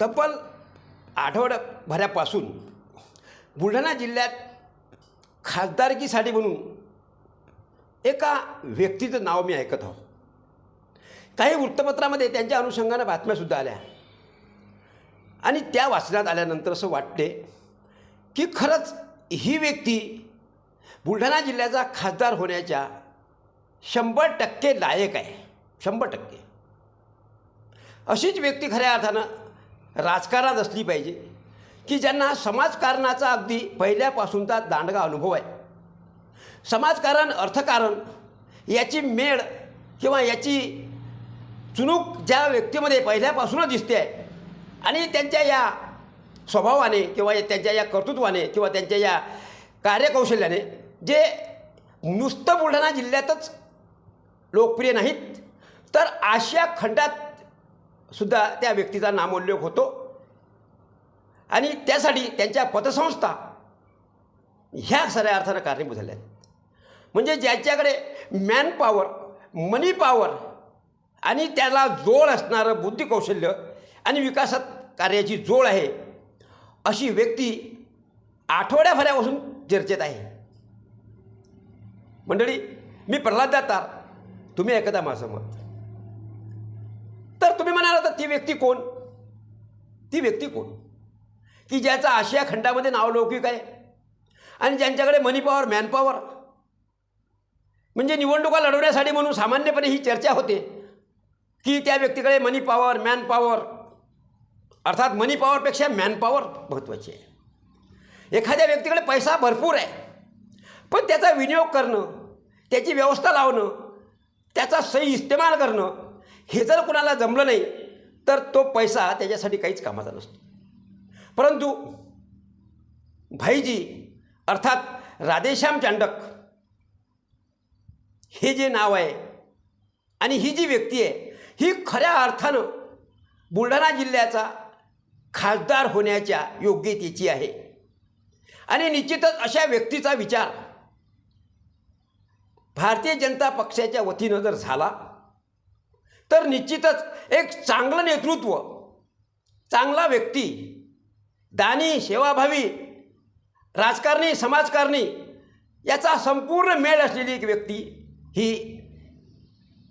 तब्बल आठवड्याभरापासून बुलढाणा जिल्ह्यात खासदारकीसाठी म्हणून एका व्यक्तीचं नाव मी ऐकत आहो. काही वृत्तपत्रामध्ये त्यांच्या अनुषंगानं बातम्यासुद्धा आल्या. आणि त्या वाचण्यात आल्यानंतर असं वाटते की खरंच ही व्यक्ती बुलढाणा जिल्ह्याचा खासदार होण्याच्या शंभर टक्के लायक आहे. शंभर टक्के. अशीच व्यक्ती खऱ्या अर्थानं राजकारणात असली पाहिजे. की ज्यांना समाजकारणाचा अगदी पहिल्यापासूनचा दांडगा अनुभव आहे. समाजकारण अर्थकारण याची मेळ किंवा याची चुणूक ज्या व्यक्तीमध्ये पहिल्यापासूनच दिसते आहे आणि त्यांच्या या स्वभावाने किंवा या- त्यांच्या या कर्तृत्वाने किंवा त्यांच्या या कार्यकौशल्याने जे नुसतं बुलढाणा जिल्ह्यातच लोकप्रिय नाहीत तर आशिया खंडात सुद्धा त्या व्यक्तीचा नामोल्लेख होतो. आणि त्यासाठी त्यांच्या पतसंस्था ह्या खऱ्या अर्थानं कारणीभूत झाल्या आहेत. म्हणजे ज्याच्याकडे मॅन पॉवर मनी पॉवर आणि त्याला जोड असणारं बुद्धिकौशल्य आणि विकासात कार्याची जोड आहे अशी व्यक्ती आठवड्याभरापासून चर्चेत आहे. मंडळी मी प्रल्हाद दातार तुम्ही ऐकता माझं मत तर तुम्ही म्हणाल तर ती व्यक्ती कोण? ती व्यक्ती कोण? की ज्याचा आशिया खंडामध्ये नावलौकिक आहे आणि ज्यांच्याकडे मनी पॉवर म्हणजे निवडणुका लढवण्यासाठी म्हणून सामान्यपणे ही चर्चा होते की त्या व्यक्तीकडे मनी पॉवर मॅन पॉवर अर्थात मनी पॉवरपेक्षा मॅन पॉवर महत्त्वाची आहे. एखाद्या व्यक्तीकडे पैसा भरपूर आहे पण त्याचा विनियोग करणं त्याची व्यवस्था लावणं त्याचा सही इस्तेमाल करणं हे जर कुणाला जमलं नाही तर तो पैसा त्याच्यासाठी काहीच कामाचा नसतो. परंतु भाईजी अर्थात राधेश्याम चांडक हे जे नाव आहे आणि ही जी व्यक्ती आहे ही खऱ्या अर्थानं बुलढाणा जिल्ह्याचा खासदार होण्याच्या योग्यतेची आहे. आणि निश्चितच अशा व्यक्तीचा विचार भारतीय जनता पक्षाच्या वतीनं जर झाला तर निश्चितच एक चांगलं नेतृत्व चांगला व्यक्ती दानी सेवाभावी राजकारणी समाजकारणी याचा संपूर्ण मेळ असलेली एक व्यक्ती ही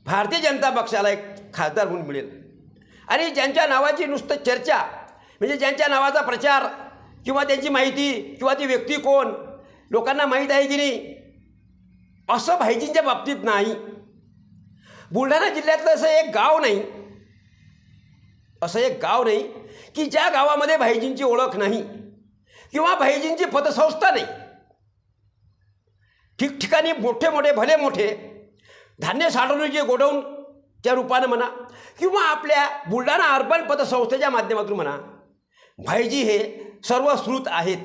भारतीय जनता पक्षाला एक खासदार म्हणून मिळेल. आणि ज्यांच्या नावाची नुसतं चर्चा म्हणजे ज्यांच्या नावाचा प्रचार किंवा त्यांची माहिती किंवा ती व्यक्ती कोण लोकांना माहीत आहे की नाही असं भाईजींच्या बाबतीत नाही. बुलढाणा जिल्ह्यातलं असं एक गाव नाही. असं एक गाव नाही की ज्या गावामध्ये भाईजींची ओळख नाही किंवा भाईजींची पतसंस्था नाही. ठिकठिकाणी मोठे मोठे भले मोठे धान्य साठवणुकीचे गोडाऊनच्या रूपानं म्हणा किंवा आपल्या बुलढाणा अर्बन पतसंस्थेच्या माध्यमातून म्हणा भाईजी हे सर्वश्रुत आहेत.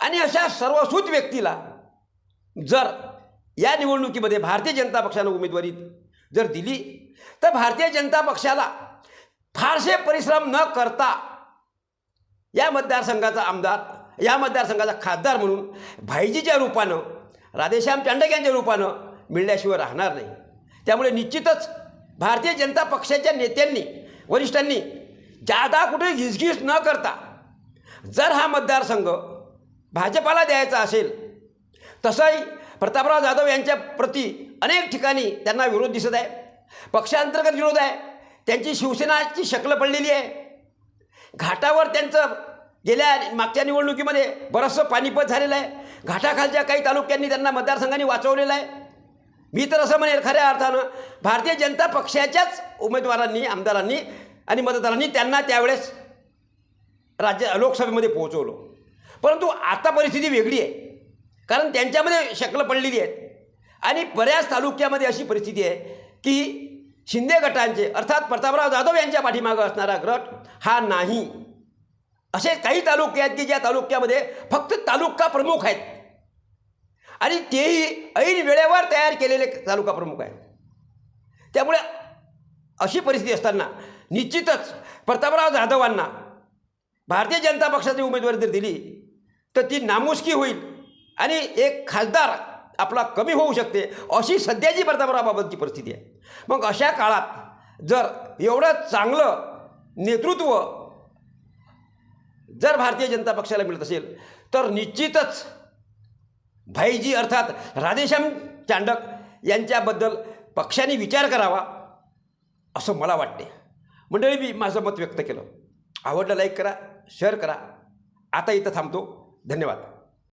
आणि अशा सर्वश्रुत व्यक्तीला जर या निवडणुकीमध्ये भारतीय जनता पक्षानं उमेदवारी जर दिली तर भारतीय जनता पक्षाला फारसे परिश्रम न करता या मतदारसंघाचा आमदार या मतदारसंघाचा खासदार म्हणून भाईजीच्या रूपानं राधेश्याम चांडक यांच्या रूपानं मिळल्याशिवाय राहणार नाही. त्यामुळे निश्चितच भारतीय जनता पक्षाच्या नेत्यांनी वरिष्ठांनी जादा कुठे घिसघिस न करता जर हा मतदारसंघ भाजपाला द्यायचा असेल तसंही प्रतापराव जाधव यांच्या प्रती अनेक ठिकाणी त्यांना विरोध दिसत आहे. पक्षांतर्गत विरोध आहे. त्यांची शिवसेनाची शक्ल पडलेली आहे. घाटावर त्यांचं गेल्या मागच्या निवडणुकीमध्ये बरंचसं पाणीपत झालेलं आहे. घाटाखालच्या काही तालुक्यांनी त्यांना मतदारसंघांनी वाचवलेलं आहे. मी तर असं म्हणेल खऱ्या अर्थानं भारतीय जनता पक्षाच्याच उमेदवारांनी आमदारांनी आणि मतदारांनी त्यांना त्यावेळेस राज्य लोकसभेमध्ये पोहोचवलं. परंतु आता परिस्थिती वेगळी आहे. कारण त्यांच्यामध्ये शक्ल पडलेली आहेत. आणि बऱ्याच तालुक्यामध्ये अशी परिस्थिती आहे की शिंदे गटांचे अर्थात प्रतापराव जाधव यांच्या पाठीमागं असणारा गट हा नाही. असे काही तालुके आहेत की ज्या तालुक्यामध्ये फक्त तालुका प्रमुख आहेत. आणि तेही ऐन वेळेवर तयार केलेले तालुका प्रमुख आहेत. त्यामुळे अशी परिस्थिती असताना निश्चितच प्रतापराव जाधवांना भारतीय जनता पक्षाची उमेदवारी जर दिली तर ती नामुष्की होईल. आणि एक खासदार आपला कमी होऊ शकते अशी सध्याची प्रतापरावबाबतची परिस्थिती आहे. मग अशा काळात जर एवढं चांगलं नेतृत्व जर भारतीय जनता पक्षाला मिळत असेल तर निश्चितच भाईजी अर्थात राधेश्याम चांडक यांच्याबद्दल पक्षाने विचार करावा असं मला वाटते. मंडळी मी माझं मत व्यक्त केलं. आवडलं लाईक करा शेअर करा. आता इथं थांबतो. धन्यवाद.